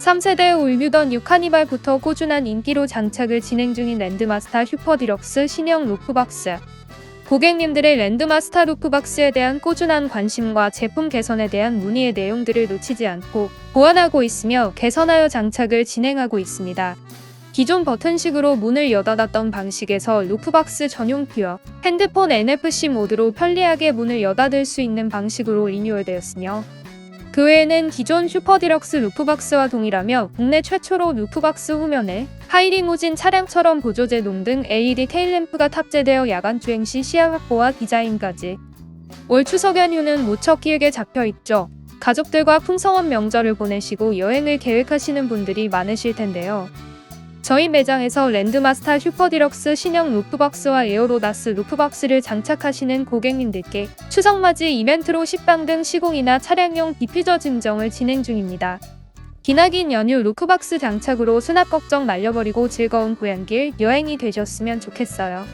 3세대 올뮤던 6카니발부터 꾸준한 인기로 장착을 진행 중인 랜드마스터 슈퍼 디럭스 신형 루프박스. 고객님들의 랜드마스터 루프박스에 대한 꾸준한 관심과 제품 개선에 대한 문의의 내용들을 놓치지 않고 보완하고 있으며 개선하여 장착을 진행하고 있습니다. 기존 버튼식으로 문을 여닫았던 방식에서 루프박스 전용 퓨어, 핸드폰 NFC 모드로 편리하게 문을 여닫을 수 있는 방식으로 리뉴얼되었으며 그 외에는 기존 슈퍼 디럭스 루프박스와 동일하며 국내 최초로 루프박스 후면에 하이리무진 차량처럼 보조제동 등 LED 테일램프가 탑재되어 야간 주행 시 시야 확보와 디자인까지 올 추석 연휴는 무척 길게 잡혀 있죠. 가족들과 풍성한 명절을 보내시고 여행을 계획하시는 분들이 많으실 텐데요. 저희 매장에서 랜드마스터 슈퍼 디럭스 신형 루프박스와 에어로다스 루프박스를 장착하시는 고객님들께 추석맞이 이벤트로 식빵 등 시공이나 차량용 디퓨저 증정을 진행 중입니다. 기나긴 연휴 루프박스 장착으로 수납 걱정 날려버리고 즐거운 고향길 여행이 되셨으면 좋겠어요.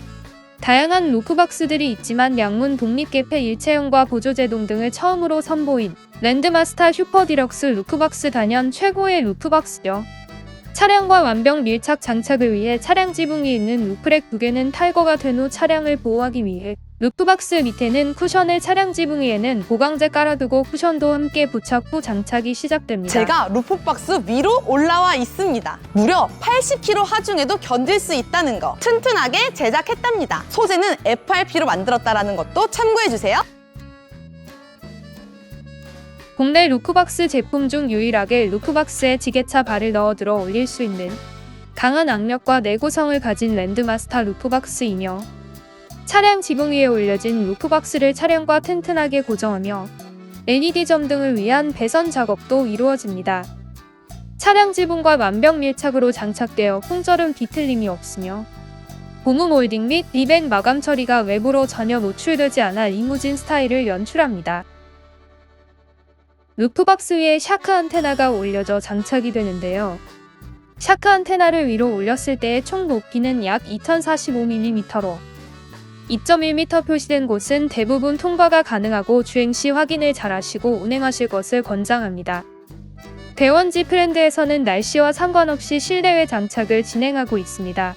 다양한 루프박스들이 있지만 양문 독립개폐 일체형과 보조제동 등을 처음으로 선보인 랜드마스터 슈퍼 디럭스 루프박스 단연 최고의 루프박스죠. 차량과 완벽 밀착 장착을 위해 차량 지붕 위에 있는 루프렉 두 개는 탈거가 된 후 차량을 보호하기 위해 루프박스 밑에는 쿠션을 차량 지붕 위에는 보강제 깔아두고 쿠션도 함께 부착 후 장착이 시작됩니다. 제가 루프박스 위로 올라와 있습니다. 무려 80kg 하중에도 견딜 수 있다는 거 튼튼하게 제작했답니다. 소재는 FRP로 만들었다는 것도 참고해주세요. 국내 루크박스 제품 중 유일하게 루크박스에 지게차 발을 넣어 들어 올릴 수 있는 강한 악력과 내구성을 가진 랜드마스터 루프박스이며 차량 지붕 위에 올려진 루프박스를 차량과 튼튼하게 고정하며 LED 점 등을 위한 배선 작업도 이루어집니다. 차량 지붕과 완벽 밀착으로 장착되어 풍절음 뒤틀림이 없으며 고무 몰딩 및 리벤 마감 처리가 외부로 전혀 노출되지 않아 리무진 스타일을 연출합니다. 루프박스 위에 샤크 안테나가 올려져 장착이 되는데요. 샤크 안테나를 위로 올렸을 때의 총 높이는 약 2045mm로 2.1m 표시된 곳은 대부분 통과가 가능하고 주행 시 확인을 잘 하시고 운행하실 것을 권장합니다. 대원지 프렌드에서는 날씨와 상관없이 실내외 장착을 진행하고 있습니다.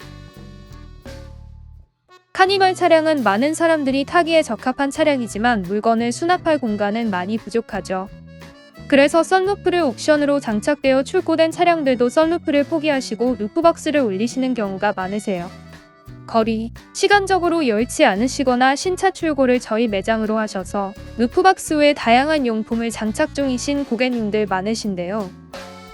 카니발 차량은 많은 사람들이 타기에 적합한 차량이지만 물건을 수납할 공간은 많이 부족하죠. 그래서 썬루프를 옵션으로 장착되어 출고된 차량들도 썬루프를 포기하시고 루프박스를 올리시는 경우가 많으세요. 거리, 시간적으로 여의치 않으시거나 신차 출고를 저희 매장으로 하셔서 루프박스 외 다양한 용품을 장착 중이신 고객님들 많으신데요.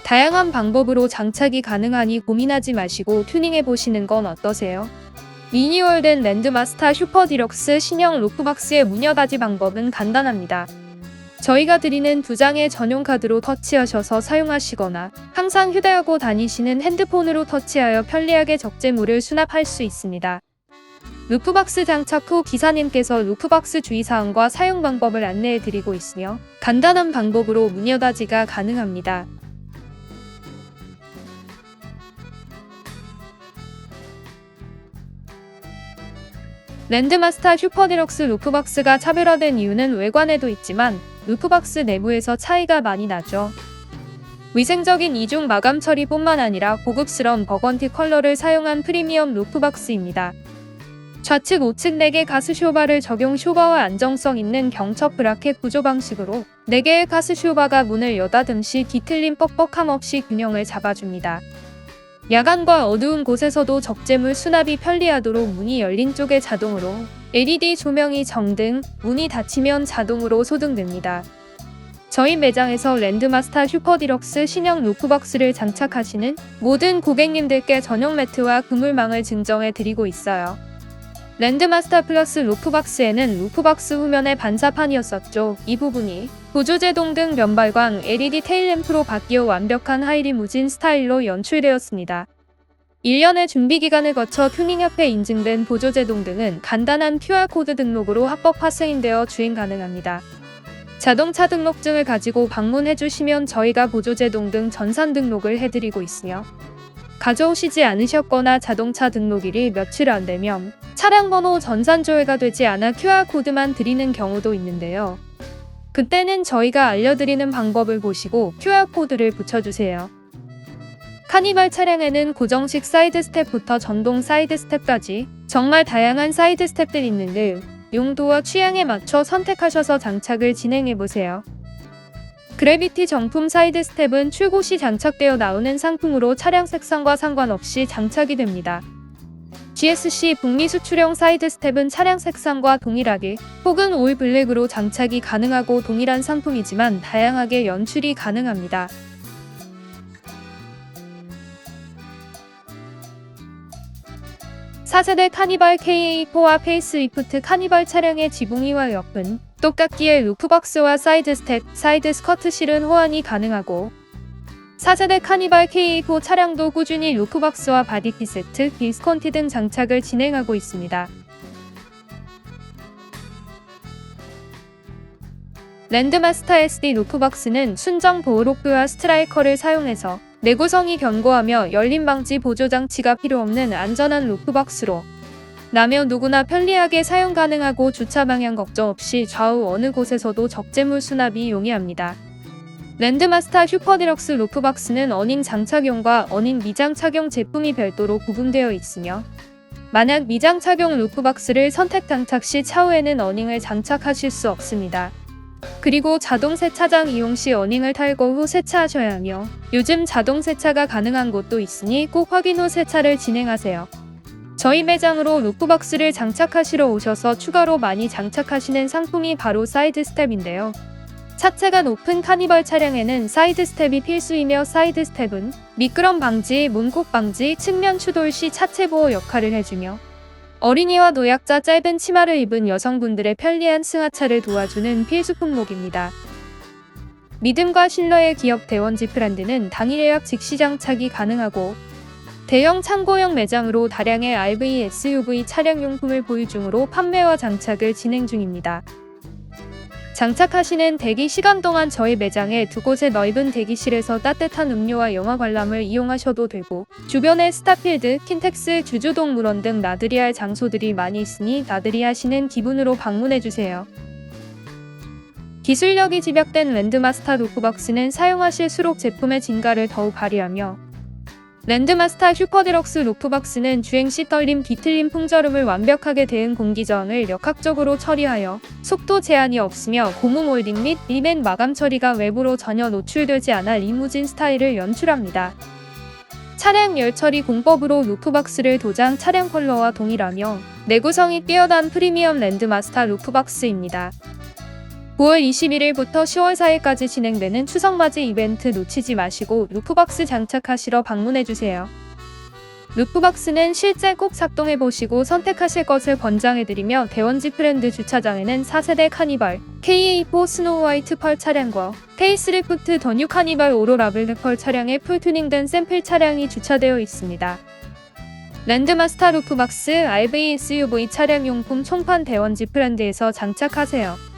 다양한 방법으로 장착이 가능하니 고민하지 마시고 튜닝해 보시는 건 어떠세요? 리뉴얼된 랜드마스터 슈퍼 디럭스 신형 루프박스의 문 여닫이 방법은 간단합니다. 저희가 드리는 두 장의 전용 카드로 터치하셔서 사용하시거나 항상 휴대하고 다니시는 핸드폰으로 터치하여 편리하게 적재물을 수납할 수 있습니다. 루프박스 장착 후 기사님께서 루프박스 주의사항과 사용 방법을 안내해 드리고 있으며 간단한 방법으로 문 여닫이가 가능합니다. 랜드마스터 슈퍼디럭스 루프박스가 차별화된 이유는 외관에도 있지만 루프박스 내부에서 차이가 많이 나죠. 위생적인 이중 마감 처리뿐만 아니라 고급스러운 버건티 컬러를 사용한 프리미엄 루프박스입니다. 좌측 우측 4개 가스 쇼바를 적용 쇼바와 안정성 있는 경첩 브라켓 구조 방식으로 4개의 가스 쇼바가 문을 여닫음 시 뒤틀림 뻑뻑함 없이 균형을 잡아줍니다. 야간과 어두운 곳에서도 적재물 수납이 편리하도록 문이 열린 쪽에 자동으로 LED 조명이 정등, 문이 닫히면 자동으로 소등됩니다. 저희 매장에서 랜드마스터 슈퍼디럭스 신형 루프박스를 장착하시는 모든 고객님들께 전용 매트와 그물망을 증정해 드리고 있어요. 랜드마스터 플러스 루프박스에는 루프박스 후면에 반사판이었었죠. 이 부분이 보조제동 등 면발광 LED 테일램프로 바뀌어 완벽한 하이리무진 스타일로 연출되었습니다. 1년의 준비 기간을 거쳐 튜닝협회 인증된 보조제동 등은 간단한 QR코드 등록으로 합법 파스인되어 주행 가능합니다. 자동차 등록증을 가지고 방문해 주시면 저희가 보조제동 등 전산 등록을 해드리고 있으며 가져오시지 않으셨거나 자동차 등록일이 며칠 안 되면 차량 번호 전산 조회가 되지 않아 QR코드만 드리는 경우도 있는데요. 그때는 저희가 알려드리는 방법을 보시고 QR코드를 붙여주세요. 카니발 차량에는 고정식 사이드 스텝부터 전동 사이드 스텝까지 정말 다양한 사이드 스텝들이 있는데 용도와 취향에 맞춰 선택하셔서 장착을 진행해보세요. 그래비티 정품 사이드 스텝은 출고 시 장착되어 나오는 상품으로 차량 색상과 상관없이 장착이 됩니다. GSC 북미 수출형 사이드 스텝은 차량 색상과 동일하게 혹은 올 블랙으로 장착이 가능하고 동일한 상품이지만 다양하게 연출이 가능합니다. 사세대 카니발 KA4와 페이스리프트 카니발 차량의 지붕이와 옆은 똑같기에 루프박스와 사이드 스텝, 사이드 스커트 실은 호환이 가능하고 4세대 카니발 KA4 차량도 꾸준히 루프박스와 바디피 세트, 비스콘티 등 장착을 진행하고 있습니다. 랜드마스터 SD 루프박스는 순정 보호로프와 스트라이커를 사용해서 내구성이 견고하며 열림 방지 보조 장치가 필요 없는 안전한 루프박스로 나며 누구나 편리하게 사용 가능하고 주차 방향 걱정 없이 좌우 어느 곳에서도 적재물 수납이 용이합니다. 랜드마스터 슈퍼디럭스 루프박스는 어닝 장착용과 어닝 미장 착용 제품이 별도로 구분되어 있으며 만약 미장 착용 루프박스를 선택 장착 시 차후에는 어닝을 장착하실 수 없습니다. 그리고 자동 세차장 이용 시 어닝을 탈거 후 세차하셔야 하며 요즘 자동 세차가 가능한 곳도 있으니 꼭 확인 후 세차를 진행하세요. 저희 매장으로 루프박스를 장착하시러 오셔서 추가로 많이 장착하시는 상품이 바로 사이드 스텝인데요. 차체가 높은 카니발 차량에는 사이드 스텝이 필수이며 사이드 스텝은 미끄럼 방지, 문콕 방지, 측면 추돌 시 차체 보호 역할을 해주며 어린이와 노약자 짧은 치마를 입은 여성분들의 편리한 승하차를 도와주는 필수 품목입니다. 믿음과 신뢰의 기업 대원지 브랜드는 당일 예약 즉시 장착이 가능하고 대형 창고형 매장으로 다량의 RV, SUV 차량 용품을 보유 중으로 판매와 장착을 진행 중입니다. 장착하시는 대기 시간 동안 저희 매장에 두 곳의 넓은 대기실에서 따뜻한 음료와 영화 관람을 이용하셔도 되고 주변에 스타필드, 킨텍스, 주주동 물원 등 나들이 할 장소들이 많이 있으니 나들이 하시는 기분으로 방문해주세요. 기술력이 집약된 랜드마스터 루프박스는 사용하실 수록 제품의 진가를 더욱 발휘하며 랜드마스터 슈퍼디럭스 루프박스는 주행 시 떨림, 뒤틀림, 풍절음을 완벽하게 대응 공기저항을 역학적으로 처리하여 속도 제한이 없으며 고무 몰딩 및 리맨 마감 처리가 외부로 전혀 노출되지 않아 리무진 스타일을 연출합니다. 차량 열처리 공법으로 루프박스를 도장 차량 컬러와 동일하며 내구성이 뛰어난 프리미엄 랜드마스터 루프박스입니다. 9월 21일부터 10월 4일까지 진행되는 추석맞이 이벤트 놓치지 마시고 루프박스 장착하시러 방문해주세요. 루프박스는 실제 꼭 작동해보시고 선택하실 것을 권장해드리며 대원지 프렌드 주차장에는 4세대 카니발, KA4 스노우 화이트 펄 차량과 페이스리프트 더 뉴 카니발 오로라 블랙 펄 차량의 풀튜닝된 샘플 차량이 주차되어 있습니다. 랜드마스터 루프박스 RV SUV 차량 용품 총판 대원지 프렌드에서 장착하세요.